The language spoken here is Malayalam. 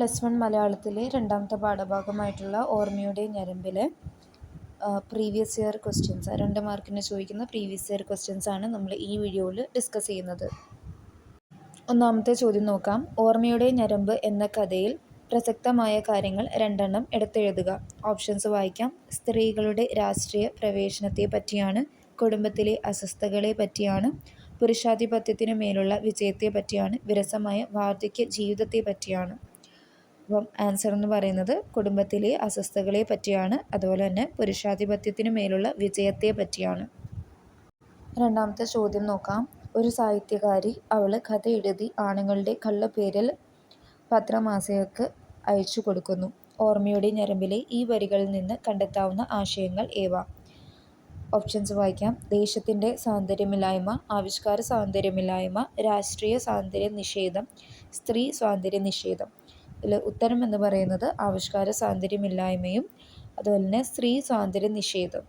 പ്ലസ് വൺ മലയാളത്തിലെ രണ്ടാമത്തെ പാഠഭാഗമായിട്ടുള്ള ഓർമ്മയുടെ ഞരമ്പിൽ പ്രീവിയസ് ഇയർ ക്വസ്റ്റ്യൻസ് രണ്ട് മാർക്കിന് ചോദിക്കുന്ന പ്രീവിയസ് ഇയർ ക്വസ്റ്റ്യൻസ് ആണ് നമ്മൾ ഈ വീഡിയോയിൽ ഡിസ്കസ് ചെയ്യുന്നത്. ഒന്നാമത്തെ ചോദ്യം നോക്കാം. ഓർമ്മയുടെ ഞരമ്പ് എന്ന കഥയിൽ പ്രസക്തമായ കാര്യങ്ങൾ രണ്ടെണ്ണം എടുത്തെഴുതുക. ഓപ്ഷൻസ് വായിക്കാം. സ്ത്രീകളുടെ രാഷ്ട്രീയ പ്രവേശനത്തെ പറ്റിയാണ് കുടുംബത്തിലെ അസ്വസ്ഥതകളെ പറ്റിയാണ് പുരുഷാധിപത്യത്തിനു മേലുള്ള വിജയത്തെ പറ്റിയാണ് വിരസമായ വാർദ്ധക്യ ജീവിതത്തെ പറ്റിയാണ്. അപ്പം ആൻസർ എന്ന് പറയുന്നത് കുടുംബത്തിലെ അസ്വസ്ഥതകളെ പറ്റിയാണ്. അതുപോലെ തന്നെ പുരുഷാധിപത്യത്തിന് മേലുള്ള വിജയത്തെ പറ്റിയാണ്. രണ്ടാമത്തെ ചോദ്യം നോക്കാം. ഒരു സാഹിത്യകാരി അവൾ കഥ എഴുതി ആണുങ്ങളുടെ പേരിൽ പത്രമാസികക്ക് അയച്ചു കൊടുക്കുന്നു. ഓർമ്മയുടെ ഞരമ്പിലെ ഈ വരികളിൽ നിന്ന് കണ്ടെത്താവുന്ന ആശയങ്ങൾ ഏവ ഓപ്ഷൻസ് വായിക്കാം. ദേശത്തിന്റെ സൗന്ദര്യമില്ലായ്മ ആവിഷ്കാര സൗന്ദര്യമില്ലായ്മ രാഷ്ട്രീയ സ്വാതന്ത്ര്യ നിഷേധം സ്ത്രീ സ്വാതന്ത്ര്യ നിഷേധം ഉത്തരം എന്ന് പറയുന്നത് ആവിഷ്കാര സ്വാതന്ത്ര്യമില്ലായ്മയും അതുപോലെ തന്നെ സ്ത്രീ സ്വാതന്ത്ര്യ നിഷേധം